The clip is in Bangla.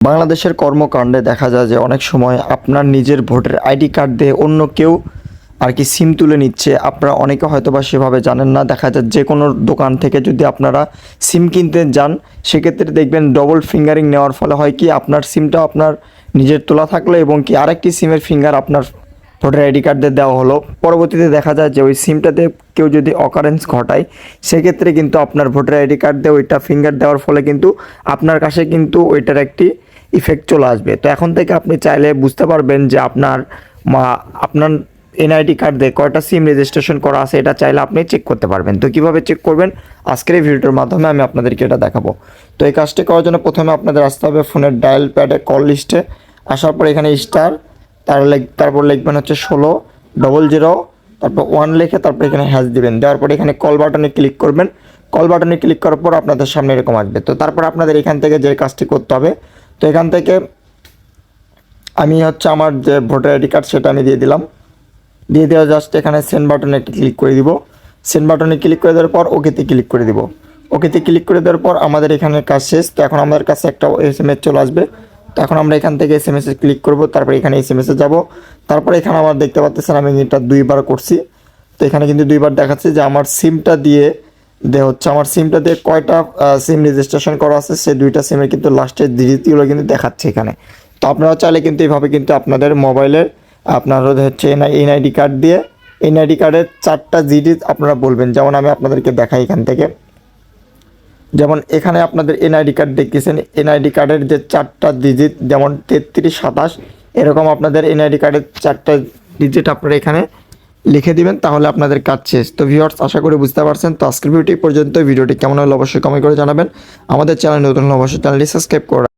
বাংলাদেশের কর্মকাণ্ডে দেখা যায় যে অনেক সময় আপনার নিজের ভোটের আইডি কার্ড দিয়ে অন্য কেউ আর কি সিম তুলে নিচ্ছে। আপনারা অনেকে হয়তো বা সেভাবে জানেন না। দেখা যায় যে কোনো দোকান থেকে যদি আপনারা সিম কিনতে যান, সেক্ষেত্রে দেখবেন ডবল ফিঙ্গারিং নেওয়ার ফলে হয় কি, আপনার সিমটা আপনার নিজের তোলা থাকল এবং কি আরেকটি সিমের ফিঙ্গার আপনার ভোটার আইডি কার্ড দিয়ে দেওয়া হলো। পরবর্তীতে দেখা যায় যে ওই সিমটাতে কেউ যদি অকারেন্স ঘটায়, সেক্ষেত্রে কিন্তু আপনার ভোটার আইডি কার্ড দিয়ে ওইটা ফিঙ্গার দেওয়ার ফলে কিন্তু আপনার কাছে কিন্তু ওইটার একটি ইফেক্ট চলে আসবে। তো এখন থেকে আপনি চাইলে বুঝতে পারবেন যে আপনার মা, আপনার এনআইডি কার্ড দিয়ে কয়টা সিম রেজিস্ট্রেশন করা আছে, এটা চাইলে আপনি চেক করতে পারবেন। তো কীভাবে চেক করবেন? আজকের এই ভিডিওটার মাধ্যমে আমি আপনাদেরকে এটা দেখাবো। তো এই কাজটি করার জন্য প্রথমে আপনাদের আসতে হবে ফোনের ডায়াল প্যাডে কল লিস্টে আসার পর এখানে স্টার তার তারপর লিখবেন হচ্ছে ষোলো ডবল জিরো তারপর ওয়ান লিখে তারপর এখানে হ্যাশ দিবেন। দেওয়ার পর এখানে কল বাটনে ক্লিক করবেন। কল বাটনে ক্লিক করার পর আপনাদের সামনে এরকম আসবে। তো তারপর আপনাদের এখান থেকে যে কাজটি করতে হবে তো এখান থেকে আমি হচ্ছে আমার যে ভোটার আইডি কার্ড সেটা আমি দিয়ে দিলাম। দিয়ে দেওয়া জাস্ট এখানে সেন্ড বাটনে একটি ক্লিক করে দিব। সেন্ড বাটনে ক্লিক করে দেওয়ার পর ওকেতে ক্লিক করে দিব। ওকেতে ক্লিক করে দেওয়ার পর আমাদের এখানে কাজ শেষ। তো এখন আমাদের কাছে একটা এস এম চলে আসবে। তো এখন আমরা এখান থেকে এস এম এসে ক্লিক করব। তারপর এখানে এস এম এসে যাব। তারপর এখানে আমার দেখতে পাচ্ছেন আমি এটা দুইবার করছি। তো এখানে কিন্তু দুইবার দেখাচ্ছে যে আমার সিমটা দিয়ে দে হচ্ছে আমার সিমটা দিয়ে কয়টা সিম রেজিস্ট্রেশন করা আছে সে দুইটা সিমের কিন্তু লাস্টের ডিজিটগুলো কিন্তু দেখাচ্ছে এখানে। তো আপনারা চাইলে কিন্তু এইভাবে কিন্তু আপনাদের মোবাইলের আপনার হচ্ছে এনআইডি কার্ড দিয়ে, এনআইডি কার্ডের চারটা ডিজিট আপনারা বলবেন। যেমন আমি আপনাদেরকে দেখাই এখান থেকে। যেমন এখানে আপনাদের এনআইডি কার্ড দেখতেছেন এনআইডি কার্ডের যে চারটা ডিজিট যেমন তেত্রিশ, সাতাশ, এরকম আপনাদের এনআইডি কার্ডের চারটা ডিজিট আপনারা এখানে লিখে দিবেন, তাহলে আপনাদের কাজ শেষ। তো ভিউয়ার্স আশা করি বুঝতে পারছেন। তো আজকের ভিডিওটি পর্যন্ত ভিডিওটি কেমন হলো অবশ্যই কমেন্ট করে জানাবেন। আমাদের চ্যানেল নতুন হলে অবশ্যই চ্যানেলটি সাবস্ক্রাইব করে